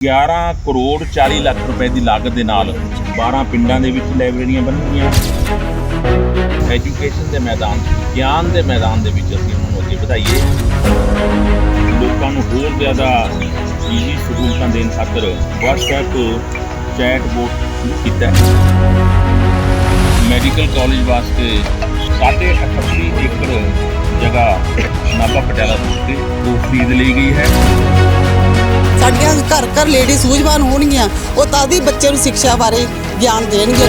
11 ਕਰੋੜ 40 ਲੱਖ ਰੁਪਏ ਦੀ ਲਾਗਤ ਦੇ ਨਾਲ 12 ਪਿੰਡਾਂ ਦੇ ਵਿੱਚ ਲਾਇਬ੍ਰੇਰੀਆਂ ਬਣਨਗੀਆਂ ਐਜੂਕੇਸ਼ਨ ਦੇ ਮੈਦਾਨ 'ਚ, ਗਿਆਨ ਦੇ ਮੈਦਾਨ ਦੇ ਵਿੱਚ ਅਸੀਂ ਉਹਨਾਂ ਨੂੰ ਅੱਗੇ ਵਧਾਈਏ। ਲੋਕਾਂ ਨੂੰ ਹੋਰ ਜ਼ਿਆਦਾ ਈਜ਼ੀ ਸਹੂਲਤਾਂ ਦੇਣ ਖਾਤਰ WhatsApp ਚੈਟ ਬੋਟ ਸ਼ੁਰੂ ਕੀਤਾ ਮੈਡੀਕਲ ਕਾਲਜ ਵਾਸਤੇ 88 ਏਕੜ ਜਗ੍ਹਾ ਨਾਭਾ ਪਟਿਆਲਾ ਰੋਡ ਤੇ ਉਹ ਖਰੀਦ ਲਈ ਗਈ ਹੈ। ਸਾਡੀਆਂ ਘਰ ਘਰ ਲੇਡੀ ਸੂਝਵਾਨ ਹੋਣਗੀਆਂ ਉਹ ਤਾਂ ਦੀ ਬੱਚੇ ਨੂੰ ਸਿੱਖਿਆ ਬਾਰੇ ਗਿਆਨ ਦੇਣਗੇ।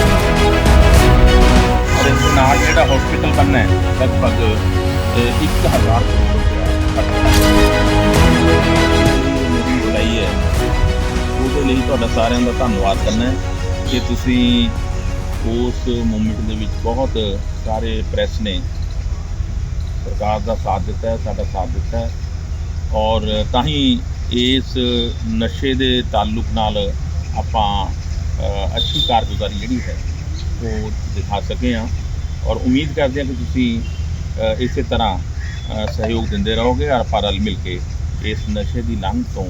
ਔਰ ਇਸ ਦੇ ਨਾਲ ਜਿਹੜਾ ਹਸਪੀਟਲ ਬਣਨਾ ਹੈ ਲਗਭਗ ਅਹ, 1000 ਕਰੋੜ ਰੁਪਏ ਬੁਲਾਈ ਹੈ। ਉਹਦੇ ਲਈ ਤੁਹਾਡਾ ਸਾਰਿਆਂ ਦਾ ਧੰਨਵਾਦ ਕਰਨਾ ਹੈ ਕਿ ਤੁਸੀਂ ਉਸ ਮੂਵਮੈਂਟ ਦੇ ਵਿੱਚ ਬਹੁਤ ਸਾਰੇ ਪ੍ਰੈਸ ਨੇ ਸਰਕਾਰ ਦਾ ਸਾਥ ਦਿੱਤਾ ਹੈ ਸਾਡਾ ਸਾਥ ਦਿੱਤਾ ਹੈ। ਔਰ ਤਾਂ ਹੀ ਇਸ ਨਸ਼ੇ ਦੇ ਤਾਲੁਕ ਨਾਲ ਆਪਾਂ ਅੱਛੀ ਕਾਰਗੁਜ਼ਾਰੀ ਜਿਹੜੀ ਹੈ, ਉਹ ਦਿਖਾ ਸਕੇ ਹਾਂ। ਔਰ ਉਮੀਦ ਕਰਦੇ ਹਾਂ ਕਿ ਤੁਸੀਂ ਇਸੇ ਤਰ੍ਹਾਂ ਸਹਿਯੋਗ ਦਿੰਦੇ ਰਹੋਗੇ ਔਰ ਆਪਾਂ ਰਲ ਮਿਲ ਕੇ ਇਸ ਨਸ਼ੇ ਦੀ ਲੰਘ ਤੋਂ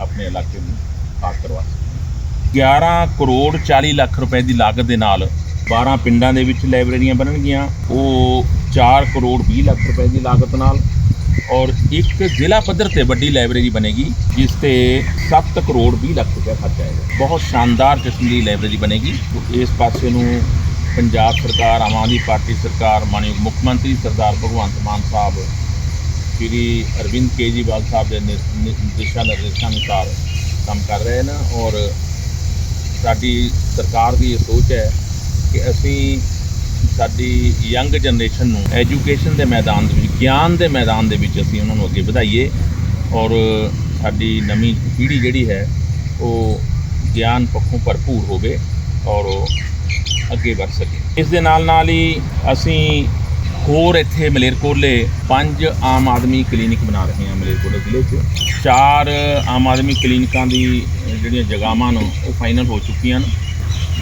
ਆਪਣੇ ਇਲਾਕੇ ਨੂੰ ਪਾਰ ਕਰਵਾ ਸਕੀਏ। 11 ਕਰੋੜ 40 ਲੱਖ ਰੁਪਏ ਦੀ ਲਾਗਤ ਦੇ ਨਾਲ 12 ਪਿੰਡਾਂ ਦੇ ਵਿੱਚ ਲਾਇਬ੍ਰੇਰੀਆਂ ਬਣਨਗੀਆਂ। ਉਹ 4 ਕਰੋੜ 20 ਲੱਖ ਰੁਪਏ ਦੀ ਲਾਗਤ ਨਾਲ ਔਰ ਇੱਕ ਜ਼ਿਲ੍ਹਾ ਪੱਧਰ ਤੇ ਵੱਡੀ ਲਾਇਬ੍ਰੇਰੀ ਬਣੇਗੀ, ਜਿਸ ਤੇ 7 ਕਰੋੜ 20 ਲੱਖ ਰੁਪਏ ਖਰਚਾ ਆਏਗਾ। ਬਹੁਤ ਸ਼ਾਨਦਾਰ ਕਿਸਮ ਦੀ ਲਾਇਬ੍ਰੇਰੀ ਬਣੇਗੀ ਇਸ ਪਾਸੇ ਨੂੰ ਪੰਜਾਬ ਸਰਕਾਰ, ਆਮ ਆਦਮੀ ਪਾਰਟੀ ਸਰਕਾਰ, ਮਾਨਯੋਗ ਮੁੱਖ ਮੰਤਰੀ ਸਰਦਾਰ ਭਗਵੰਤ ਮਾਨ ਸਾਹਿਬ, ਸ਼੍ਰੀ ਅਰਵਿੰਦ ਕੇਜਰੀਵਾਲ ਸਾਹਿਬ ਦੇ ਨਿ- ਨਿ- ਦਿਸ਼ਾ ਨਿਰਦੇਸ਼ਾਂ ਅਨੁਸਾਰ ਕੰਮ ਕਰ ਰਹੇ ਨੇ। ਔਰ ਸਾਡੀ ਸਰਕਾਰ ਦੀ ਇਹ ਸੋਚ ਹੈ ਕਿ ਅਸੀਂ ਸਾਡੀ ਯੰਗ ਜਨਰੇਸ਼ਨ ਨੂੰ ਐਜੂਕੇਸ਼ਨ ਦੇ ਮੈਦਾਨ ਦੇ ਵਿੱਚ, ਗਿਆਨ ਦੇ ਮੈਦਾਨ ਦੇ ਵਿੱਚ ਅਸੀਂ ਉਹਨਾਂ ਨੂੰ ਅੱਗੇ ਵਧਾਈਏ ਔਰ ਸਾਡੀ ਨਵੀਂ ਪੀੜ੍ਹੀ ਜਿਹੜੀ ਹੈ, ਉਹ ਗਿਆਨ ਪੱਖੋਂ ਭਰਪੂਰ ਹੋਵੇ ਔਰ ਉਹ ਅੱਗੇ ਵਧ ਸਕੇ। ਇਸ ਦੇ ਨਾਲ ਨਾਲ ਹੀ ਅਸੀਂ ਹੋਰ ਇੱਥੇ ਮਲੇਰਕੋਟਲੇ ਪੰਜ ਆਮ ਆਦਮੀ ਕਲੀਨਿਕ ਬਣਾ ਰਹੇ ਹਾਂ ਮਲੇਰਕੋਲੇ ਜ਼ਿਲ੍ਹੇ 'ਚ। ਚਾਰ ਆਮ ਆਦਮੀ ਕਲੀਨਿਕਾਂ ਦੀ ਜਿਹੜੀਆਂ ਜਗ੍ਹਾਵਾਂ ਨੂੰ, ਉਹ ਫਾਈਨਲ ਹੋ ਚੁੱਕੀਆਂ ਨੇ।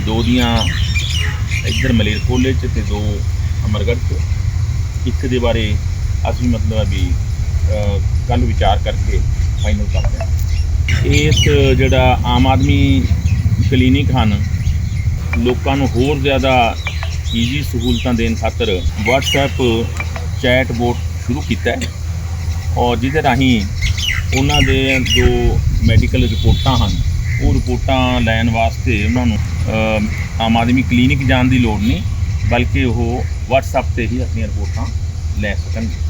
ਦੋ ਦੀਆਂ ਇੱਧਰ ਮਲੇਰਕੋਲੇ 'ਚ ਤੇ ਦੋ ਅਮਰਗੜ੍ਹ 'ਚ। ਇੱਕ ਦੇ ਬਾਰੇ ਅਸੀਂ ਮਤਲਬ ਵੀ ਕੱਲ ਵਿਚਾਰ ਕਰਕੇ ਫਾਈਨਲ ਕਰਦੇ ਹਾਂ। ਇਸ ਜਿਹੜਾ ਆਮ ਆਦਮੀ ਕਲੀਨਿਕ ਹਨ, ਲੋਕਾਂ ਨੂੰ ਹੋਰ ਜ਼ਿਆਦਾ ਈਜ਼ੀ ਸਹੂਲਤਾਂ ਦੇਣ ਖਾਤਰ WhatsApp ਚੈਟ ਬੋਟ ਸ਼ੁਰੂ ਕੀਤਾ ਹੈ। ਔਰ ਜਿਹਦੇ ਰਾਹੀਂ ਉਹਨਾਂ ਦੇ ਜੋ ਮੈਡੀਕਲ ਰਿਪੋਰਟਾਂ ਹਨ। ਉਹ ਰਿਪੋਰਟਾਂ ਲੈਣ ਵਾਸਤੇ ਉਹਨਾਂ ਨੂੰ ਆਮ ਆਦਮੀ ਕਲੀਨਿਕ ਜਾਣ ਦੀ ਲੋੜ ਨਹੀਂ, ਬਲਕਿ ਉਹ WhatsApp ਤੇ ਹੀ ਆਪਣੀਆਂ ਰਿਪੋਰਟਾਂ ਲੈ ਸਕਣਗੇ।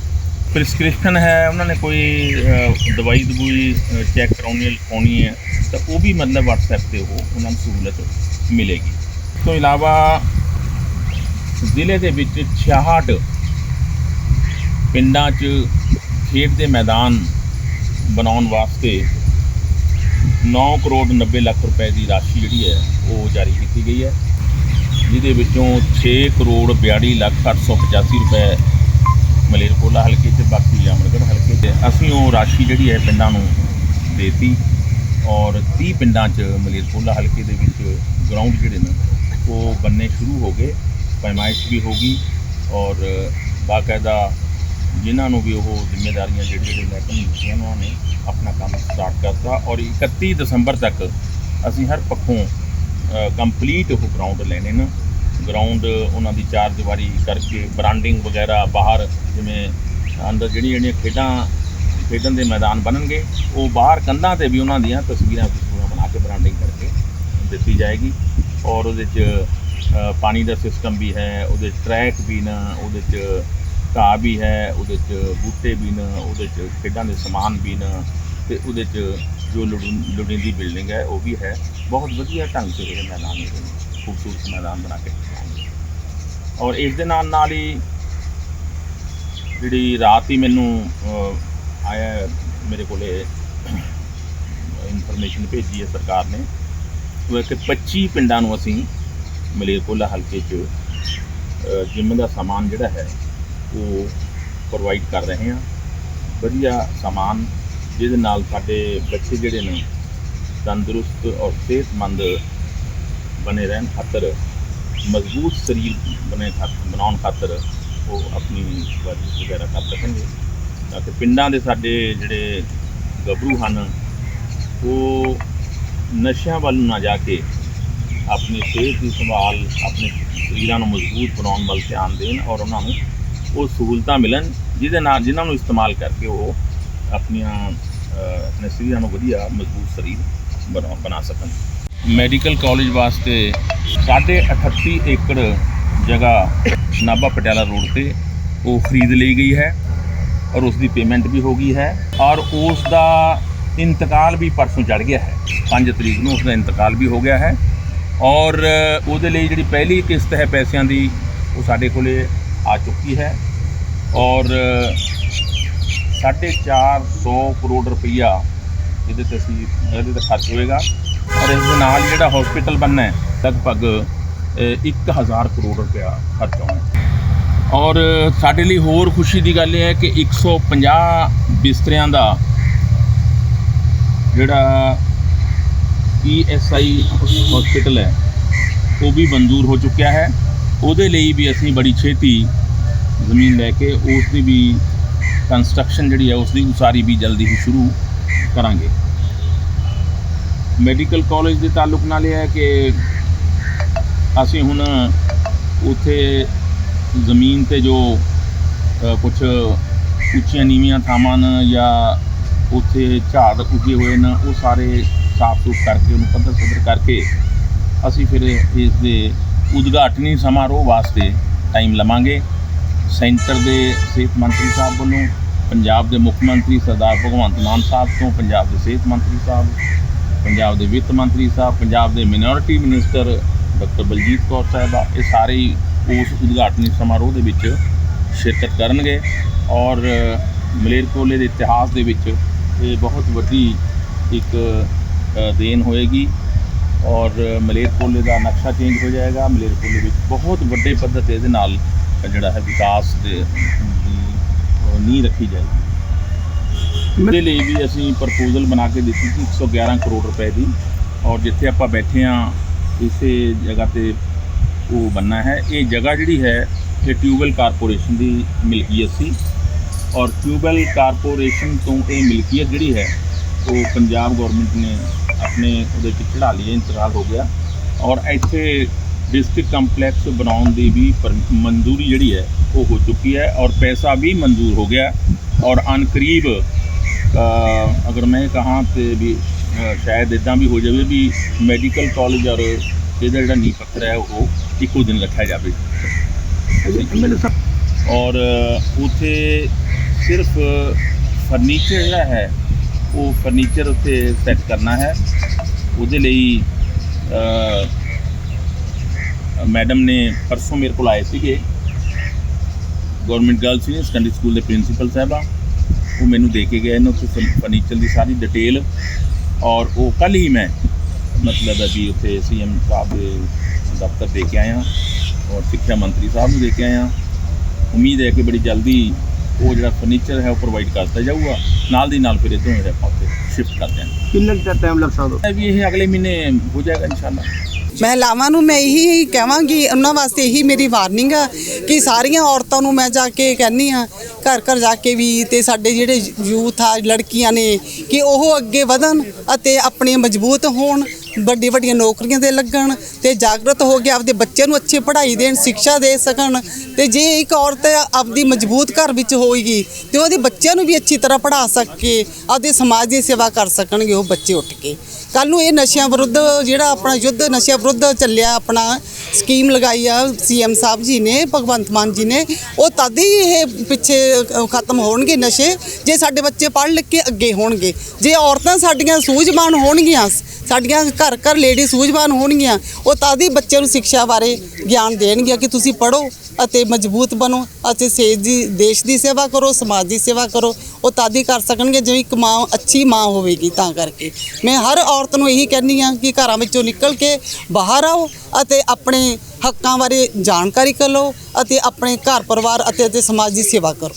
ਪ੍ਰਿਸਕ੍ਰਿਪਸ਼ਨ ਹੈ, ਉਹਨਾਂ ਨੇ ਕੋਈ ਦਵਾਈ ਦਵਾਈ ਚੈੱਕ ਕਰਾਉਣੀ ਹੈ, ਲਿਖਾਉਣੀ ਹੈ, ਤਾਂ ਉਹ ਵੀ ਮਤਲਬ WhatsApp ਤੇ ਉਹ ਉਹਨਾਂ ਨੂੰ ਸਹੂਲਤ ਮਿਲੇਗੀ। ਇਸ ਤੋਂ ਇਲਾਵਾ ਜ਼ਿਲ੍ਹੇ ਦੇ ਵਿੱਚ 66 ਪਿੰਡਾਂ 'ਚ ਖੇਡ ਦੇ ਮੈਦਾਨ ਬਣਾਉਣ ਵਾਸਤੇ 9 ਕਰੋੜ 90 ਲੱਖ ਰੁਪਏ ਦੀ ਰਾਸ਼ੀ ਜਿਹੜੀ ਹੈ, ਉਹ ਜਾਰੀ ਕੀਤੀ ਗਈ ਹੈ। ਜਿਹਦੇ ਵਿੱਚੋਂ 6 ਕਰੋੜ 42 ਲੱਖ 885 ਰੁਪਏ ਮਲੇਰਕੋਲਾ ਹਲਕੇ 'ਚ ਬਾਕੀ ਅਮਰਗੜ੍ਹ ਹਲਕੇ 'ਚ ਅਸੀਂ ਉਹ ਰਾਸ਼ੀ ਜਿਹੜੀ ਹੈ, ਪਿੰਡਾਂ ਨੂੰ ਦੇਤੀ ਔਰ 30 ਪਿੰਡਾਂ 'ਚ ਮਲੇਰਕੋਲਾ ਹਲਕੇ ਦੇ ਵਿੱਚ ਗਰਾਊਂਡ ਜਿਹੜੇ ਨੇ, ਉਹ ਬੰਨੇ ਸ਼ੁਰੂ ਹੋ ਗਏ, ਪੈਮਾਇਸ਼ ਵੀ ਹੋ ਗਈ ਔਰ ਬਾਕਾਇਦਾ ਜਿਨ੍ਹਾਂ ਨੂੰ ਵੀ ਉਹ ਜ਼ਿੰਮੇਵਾਰੀਆਂ ਜਿਹੜੀਆਂ ਜਿਹੜੇ ਮਹਿਕਮੇ ਦਿੱਤੀਆਂ ਉਹਨਾਂ ਨੇ ਆਪਣਾ ਕੰਮ ਸਟਾਰਟ ਕਰਤਾ ਔਰ 31 ਦਸੰਬਰ ਤੱਕ ਅਸੀਂ ਹਰ ਪੱਖੋਂ ਕੰਪਲੀਟ ਉਹ ਗਰਾਊਂਡ ਲੈਣੇ ਨੇ। ਗਰਾਊਂਡ ਉਹਨਾਂ ਦੀ ਚਾਰ ਦੀਵਾਰੀ ਕਰਕੇ ਬ੍ਰਾਂਡਿੰਗ ਵਗੈਰਾ ਬਾਹਰ, ਜਿਵੇਂ ਅੰਦਰ ਜਿਹੜੀਆਂ ਜਿਹੜੀਆਂ ਖੇਡਾਂ, ਖੇਡਣ ਦੇ ਮੈਦਾਨ ਬਣਨਗੇ, ਉਹ ਬਾਹਰ ਕੰਧਾਂ ਤੇ ਵੀ ਉਹਨਾਂ ਦੀਆਂ ਤਸਵੀਰਾਂ ਬਣਾ ਕੇ ਬ੍ਰਾਂਡਿੰਗ ਕਰਕੇ ਦਿੱਤੀ ਜਾਏਗੀ। ਔਰ ਉਹਦੇ 'ਚ ਪਾਣੀ ਦਾ ਸਿਸਟਮ ਵੀ ਹੈ, ਉਹਦੇ 'ਚ ਟਰੈਕ ਵੀ ਨਾ, ਉਹਦੇ 'ਚ ਘਾਹ ਵੀ ਹੈ, ਉਹਦੇ 'ਚ ਬੂਟੇ ਵੀ ਨੇ, ਉਹਦੇ 'ਚ ਖੇਡਾਂ ਦੇ ਸਮਾਨ ਵੀ ਨੇ ਤੇ ਉਹਦੇ 'ਚ ਜੋ ਲੋੜੀਂ- ਲੋੜੀਂਦੀ ਬਿਲਡਿੰਗ ਹੈ, ਉਹ ਵੀ ਹੈ। ਬਹੁਤ ਵਧੀਆ ਢੰਗ ਤੇ ਇਹ ਮੈਦਾਨ ਨੇ ਖੂਬਸੂਰਤ ਮੈਦਾਨ ਬਣਾ ਕੇ ਔਰ ਇਸ ਦੇ ਨਾਲ ਨਾਲ ਹੀ ਜਿਹੜੀ ਰਾਤ ਹੀ ਮੈਨੂੰ ਆਇਆ ਮੇਰੇ ਕੋਲੇ ਇਨਫੋਰਮੇਸ਼ਨ ਭੇਜੀ ਹੈ ਸਰਕਾਰ ਨੇ। ਉਹ ਕਿ 25 ਪਿੰਡਾਂ ਨੂੰ ਅਸੀਂ ਮਲੇਰਕੋਲਾ ਹਲਕੇ 'ਚ ਜਿੰਮ ਦਾ ਸਮਾਨ ਜਿਹੜਾ ਹੈ ਉਹ ਪ੍ਰੋਵਾਈਡ ਕਰ ਰਹੇ ਹਾਂ। ਵਧੀਆ ਸਮਾਨ, ਜਿਹਦੇ ਨਾਲ ਸਾਡੇ ਬੱਚੇ ਜਿਹੜੇ ਨੇ, ਤੰਦਰੁਸਤ ਔਰ ਸਿਹਤਮੰਦ ਬਣੇ ਰਹਿਣ ਖਾਤਰ, ਮਜ਼ਬੂਤ ਸਰੀਰ ਬਣੇ ਖਾਤਰ ਬਣਾਉਣ ਖਾਤਰ ਉਹ ਆਪਣੀ ਵਰਜਿਸ਼ ਵਗੈਰਾ ਕਰ ਸਕਣਗੇ। ਤਾਂ ਕਿ ਪਿੰਡਾਂ ਦੇ ਸਾਡੇ ਜਿਹੜੇ ਗੱਭਰੂ ਹਨ, ਉਹ ਨਸ਼ਿਆਂ ਵੱਲ ਨਾ ਜਾ ਕੇ ਆਪਣੀ ਸਿਹਤ ਦੀ ਸੰਭਾਲ, ਆਪਣੇ ਸਰੀਰਾਂ ਨੂੰ ਮਜ਼ਬੂਤ ਬਣਾਉਣ ਵੱਲ ਧਿਆਨ ਦੇਣ ਔਰ ਉਹਨਾਂ ਨੂੰ ਉਹ ਸਹੂਲਤਾਂ ਮਿਲਣ, ਜਿਹਦੇ ਨਾਲ ਜਿਨ੍ਹਾਂ ਨੂੰ ਇਸਤੇਮਾਲ ਕਰਕੇ ਉਹ ਆਪਣੀਆਂ ਆਪਣੇ ਸਰੀਰਾਂ ਨੂੰ ਵਧੀਆ, ਮਜ਼ਬੂਤ ਸਰੀਰ ਬਣਾ ਬਣਾ ਸਕਣ। ਮੈਡੀਕਲ ਕਾਲਜ ਵਾਸਤੇ 38 ਏਕੜ ਜਗ੍ਹਾ ਨਾਭਾ ਪਟਿਆਲਾ ਰੋਡ ਤੇ ਉਹ ਖਰੀਦ ਲਈ ਗਈ ਹੈ ਔਰ ਉਸ ਦੀ ਪੇਮੈਂਟ ਵੀ ਹੋ ਗਈ ਹੈ ਔਰ ਉਸ ਦਾ ਇੰਤਕਾਲ ਵੀ ਪਰਸੋਂ ਚੜ ਗਿਆ ਹੈ। 5 ਤਰੀਕ ਨੂੰ ਉਸ ਦਾ ਇੰਤਕਾਲ ਵੀ ਹੋ ਗਿਆ ਹੈ ਔਰ ਉਹਦੇ ਲਈ ਜਿਹੜੀ ਪਹਿਲੀ ਕਿਸ਼ਤ ਹੈ ਪੈਸਿਆਂ ਦੀ, ਉਹ ਸਾਡੇ ਕੋਲੇ ਆ ਚੁੱਕੀ ਹੈ ਔਰ 450 ਕਰੋੜ ਰੁਪਈਆ ਇਹਦੇ ਤੇ ਅਸੀਂ ਇਹਦੇ ਤੇ ਖਰਚ ਹੋਏਗਾ। ਔਰ ਇਸ ਦੇ ਨਾਲ ਜਿਹੜਾ ਹਸਪੀਟਲ ਬਣਨਾ ਹੈ ਲਗਭਗ ਅ, 1000 ਕਰੋੜ ਰੁਪਇਆ ਖਰਚ ਆਉਣਾ ਔਰ ਸਾਡੇ ਲਈ ਹੋਰ ਖੁਸ਼ੀ ਦੀ ਗੱਲ ਇਹ ਹੈ ਕਿ 150 ਬਿਸਤਰਿਆਂ ਦਾ ਜਿਹੜਾ ਈਐਸਆਈ ਹਸਪੀਟਲ ਹੈ ਉਹ ਵੀ ਮਨਜ਼ੂਰ ਹੋ ਚੁੱਕਿਆ ਹੈ। ਉਹਦੇ ਲਈ ਵੀ ਅਸੀਂ ਬੜੀ ਛੇਤੀ ਜ਼ਮੀਨ ਲੈ ਕੇ ਉਸ ਦੀ ਵੀ ਕੰਸਟਰਕਸ਼ਨ ਜਿਹੜੀ ਹੈ ਉਸ ਦੀ ਉਸਾਰੀ ਵੀ ਜਲਦੀ ਹੀ ਸ਼ੁਰੂ ਕਰਾਂਗੇ। ਮੈਡੀਕਲ ਕਾਲਜ ਦੇ ਤਾਲੁਕ ਨਾਲ ਇਹ ਹੈ ਕਿ ਅਸੀਂ ਹੁਣ ਉੱਥੇ ਜ਼ਮੀਨ ਤੇ ਜੋ ਕੁਝ ਉੱਚੀਆਂ ਨੀਵੀਆਂ ਥਾਵਾਂ ਨੇ ਜਾਂ ਉੱਥੇ ਝਾੜ ਉੱਗੇ ਹੋਏ ਨੇ, ਉਹ ਸਾਰੇ ਸਾਫ਼ ਸੁਥ ਕਰਕੇ ਉਹਨੂੰ ਪੱਧਰ ਪੱਧਰ ਕਰਕੇ ਅਸੀਂ ਫਿਰ ਇਸ ਦੇ ਉਦਘਾਟਨੀ ਸਮਾਰੋਹ ਵਾਸਤੇ ਟਾਈਮ ਲਵਾਂਗੇ। ਸੈਂਟਰ ਦੇ ਸਿਹਤ ਮੰਤਰੀ ਸਾਹਿਬ ਵੱਲੋਂ ਪੰਜਾਬ ਦੇ ਮੁੱਖ ਮੰਤਰੀ ਸਰਦਾਰ ਭਗਵੰਤ ਮਾਨ ਸਾਹਿਬ ਤੋਂ ਪੰਜਾਬ ਦੇ ਸਿਹਤ ਮੰਤਰੀ ਸਾਹਿਬ ਪੰਜਾਬ ਦੇ ਵਿੱਤ ਮੰਤਰੀ ਸਾਹਿਬ ਪੰਜਾਬ ਦੇ minority minister doctor Baljit Kaur ਸਾਹਿਬਾ ਇਹ ਸਾਰੇ ਹੀ ਉਸ ਉਦਘਾਟਨੀ ਸਮਾਰੋਹ ਦੇ ਵਿੱਚ ਸ਼ਿਰਕਤ ਕਰਨਗੇ। ਔਰ ਮਲੇਰਕੋਲੇ ਦੇ ਇਤਿਹਾਸ ਦੇ ਵਿੱਚ ਇਹ ਬਹੁਤ ਵੱਡੀ ਇੱਕ ਅ, ਦੇਣ ਹੋਏਗੀ। ਔਰ ਮਲੇਰਕੋਟਲੇ ਦਾ ਨਕਸ਼ਾ ਚੇਂਜ ਹੋ ਜਾਏਗਾ। ਮਲੇਰਕੋਟਲੇ ਵਿੱਚ ਬਹੁਤ ਵੱਡੇ ਪੱਧਰ ਤੇ ਇਹਦੇ ਨਾਲ ਜਿਹੜਾ ਹੈ ਵਿਕਾਸ ਦੇ ਨੀਂਹ ਰੱਖੀ ਜਾਏਗੀ। ਇਹਦੇ ਲਈ ਵੀ ਅਸੀਂ ਪ੍ਰਪੋਜ਼ਲ ਬਣਾ ਕੇ ਦਿੱਤੀ ਸੀ 111 ਕਰੋੜ ਰੁਪਏ ਦੀ। ਔਰ ਜਿੱਥੇ ਆਪਾਂ ਬੈਠੇ ਆ ਇਸੇ ਜਗ੍ਹਾ ਤੇ ਉਹ ਬੰਨਾ ਹੈ। ਇਹ ਜਗ੍ਹਾ ਜਿਹੜੀ ਹੈ ਇਹ ਟਿਊਬਲ ਕਾਰਪੋਰੇਸ਼ਨ ਦੀ ਮਿਲਕੀਅਤ ਸੀ। ਔਰ ਟਿਊਬਲ ਕਾਰਪੋਰੇਸ਼ਨ ਤੋਂ ਇਹ ਮਿਲਕੀਅਤ ਜਿਹੜੀ ਹੈ ਉਹ ਪੰਜਾਬ ਗਵਰਨਮੈਂਟ ਨੇ ਆਪਣੇ ਉਹਦੇ 'ਚ ਚੜਾ ਲਈ ਹੈ, ਇੰਤਕਾਲ ਹੋ ਗਿਆ। ਔਰ ਇੱਥੇ ਡਿਸਟ੍ਰਿਕਟ ਕੰਪਲੈਕਸ ਬਣਾਉਣ ਦੀ ਵੀ ਪਰ- ਮਨਜ਼ੂਰੀ ਜਿਹੜੀ ਹੈ ਉਹ ਹੋ ਚੁੱਕੀ ਹੈ ਔਰ ਪੈਸਾ ਵੀ ਮਨਜ਼ੂਰ ਹੋ ਗਿਆ। ਔਰ ਅਨ ਕਰੀਬ ਅਗਰ ਮੈਂ ਕਹਾਂ ਤੇ ਵੀ ਸ਼ਾਇਦ ਇਦਾਂ ਵੀ ਹੋ ਜਾਵੇ ਵੀ ਮੈਡੀਕਲ ਕਾਲਜ ਔਰ ਇਹਦਾ ਜਿਹੜਾ ਨੀਂਹ ਪੱਥਰ ਹੈ ਉਹ ਇੱਕੋ ਦਿਨ ਰੱਖਿਆ ਜਾਵੇ। ਔਰ ਉਥੇ ਸਿਰਫ ਫਰਨੀਚਰ ਜਿਹੜਾ ਹੈ ਉਹ ਫਰਨੀਚਰ ਉੱਥੇ ਸੈੱਟ ਕਰਨਾ ਹੈ। ਉਹਦੇ ਲਈ ਮੈਡਮ ਨੇ ਪਰਸੋਂ ਮੇਰੇ ਕੋਲ ਆਏ ਸੀਗੇ। Government girls senior secondary school ਦੇ ਪ੍ਰਿੰਸੀਪਲ ਸਾਹਿਬਾ, ਉਹ ਮੈਨੂੰ ਦੇ ਕੇ ਗਏ ਨੇ ਉੱਥੇ ਫਰਨੀਚਰ ਦੀ ਸਾਰੀ ਡਿਟੇਲ ਔਰ ਉਹ ਕੱਲ ਹੀ ਮੈਂ, ਮਤਲਬ ਹੈ ਵੀ ਉੱਥੇ ਸੀਐਮ ਸਾਹਿਬ ਦੇ ਦਫ਼ਤਰ ਦੇ ਕੇ ਆਇਆ, ਔਰ ਸਿੱਖਿਆ ਮੰਤਰੀ ਸਾਹਿਬ ਨੂੰ ਦੇ ਕੇ ਆਇਆ। ਉਮੀਦ ਹੈ ਕਿ ਬੜੀ ਜਲਦੀ ਉਹ ਜਿਹੜਾ ਫਰਨੀਚਰ ਹੈ ਉਹ ਪ੍ਰੋਵਾਈਡ ਕਰਤਾ ਜਾਊਗਾ। ਨਾਲ ਦੀ ਨਾਲ ਫਿਰ ਇੱਥੋਂ ਜਿਹੜਾ ਆਪਾਂ ਉੱਥੇ ਸ਼ਿਫਟ ਕਰ ਦਿਆਂਗੇ। ਕਿੰਨਾ ਕੁ ਟਾਈਮ ਲੱਗ ਸਕਦਾ? ਵੀ ਇਹ ਅਗਲੇ ਮਹੀਨੇ ਹੋ ਜਾਏਗਾ ਇਨਸ਼ਾਅੱਲਾ। ਮਹਿਲਾਵਾਂ ਨੂੰ ਮੈਂ ਇਹੀ ਕਹਾਂਗੀ ਉਹਨਾਂ ਵਾਸਤੇ ਇਹੀ ਮੇਰੀ ਵਾਰਨਿੰਗ ਆ ਕਿ ਸਾਰੀਆਂ ਔਰਤਾਂ ਨੂੰ ਮੈਂ ਜਾ ਕੇ ਕਹਿੰਨੀ ਆ ਘਰ ਘਰ ਜਾ ਕੇ ਵੀ ਤੇ ਸਾਡੇ ਜਿਹੜੇ ਯੂਥ ਆ ਲੜਕੀਆਂ ਨੇ ਕਿ ਉਹ ਅੱਗੇ ਵਧਣ ਅਤੇ ਆਪਣੇ ਮਜ਼ਬੂਤ ਹੋਣ। ਵੱਡੀ ਵੱਡੀਆਂ ਨੌਕਰੀਆਂ ਦੇ ਲੱਗਣ ਤੇ ਜਾਗਰਤ ਹੋ ਕੇ ਆਪਦੇ ਬੱਚਿਆਂ ਨੂੰ ਅੱਛੀ ਪੜ੍ਹਾਈ ਦੇਣ, ਸਿੱਖਿਆ ਦੇ ਸਕਣ ਤੇ ਜੇ ਇੱਕ ਔਰਤ ਆਪਦੀ ਮਜ਼ਬੂਤ ਘਰ ਵਿੱਚ ਹੋਏਗੀ ਤੇ ਉਹਦੇ ਬੱਚਿਆਂ ਨੂੰ ਵੀ ਅੱਛੀ ਤਰ੍ਹਾਂ ਪੜ੍ਹਾ ਸਕੇ, ਆਪਦੇ ਸਮਾਜ ਦੀ ਸੇਵਾ ਕਰ ਸਕਣਗੇ ਉਹ ਬੱਚੇ ਉੱਠ ਕੇ। ਕੱਲ ਨੂੰ ਇਹ ਨਸ਼ਿਆਂ ਵਿਰੁੱਧ ਜਿਹੜਾ ਆਪਣਾ ਯੁੱਧ ਨਸ਼ਿਆਂ ਵਿਰੁੱਧ ਚੱਲਿਆ, ਆਪਣਾ ਸਕੀਮ ਲਗਾਈ ਆ ਸੀਐਮ ਸਾਹਿਬ ਜੀ ਨੇ, ਭਗਵੰਤ ਮਾਨ ਜੀ ਨੇ, ਉਹ ਤਦ ਹੀ ਇਹ ਪਿੱਛੇ ਖਤਮ ਹੋਣਗੇ ਨਸ਼ੇ, ਜੇ ਸਾਡੇ ਬੱਚੇ ਪੜ੍ਹ ਲਿਖ ਕੇ ਅੱਗੇ ਹੋਣਗੇ। ਜੇ ਔਰਤਾਂ ਸਾਡੀਆਂ ਸੂਝਵਾਨ ਹੋਣਗੀਆਂ ਸਾਡੀਆਂ ਘਰ ਘਰ ਲੇਡੀ ਸੂਝਵਾਨ ਹੋਣਗੀਆਂ, ਉਹ ਤਾਂ ਹੀ ਬੱਚਿਆਂ ਨੂੰ ਸਿੱਖਿਆ ਬਾਰੇ ਗਿਆਨ ਦੇਣਗੀਆਂ ਕਿ ਤੁਸੀਂ ਪੜ੍ਹੋ ਅਤੇ ਮਜ਼ਬੂਤ ਬਣੋ ਅਤੇ ਸੇਜ ਦੀ, ਦੇਸ਼ ਦੀ ਸੇਵਾ ਕਰੋ, ਸਮਾਜ ਦੀ ਸੇਵਾ ਕਰੋ, ਉਹ ਤਦ ਹੀ ਕਰ ਸਕਣਗੇ, ਜਿਵੇਂ ਇੱਕ ਮਾਂ, ਅੱਛੀ ਮਾਂ ਹੋਵੇਗੀ ਤਾਂ ਕਰਕੇ। ਮੈਂ ਹਰ ਔਰਤ ਨੂੰ ਇਹੀ ਕਹਿੰਦੀ ਆ ਕਿ ਘਰਾਂ ਵਿੱਚੋਂ ਨਿਕਲ ਕੇ ਬਾਹਰ ਆਓ ਅਤੇ ਆਪਣੇ ਹੱਕਾਂ ਬਾਰੇ ਜਾਣਕਾਰੀ ਕਰ ਲਓ ਅਤੇ ਆਪਣੇ ਘਰ ਪਰਿਵਾਰ ਅਤੇ ਅਤੇ ਸਮਾਜ ਦੀ ਸੇਵਾ ਕਰੋ।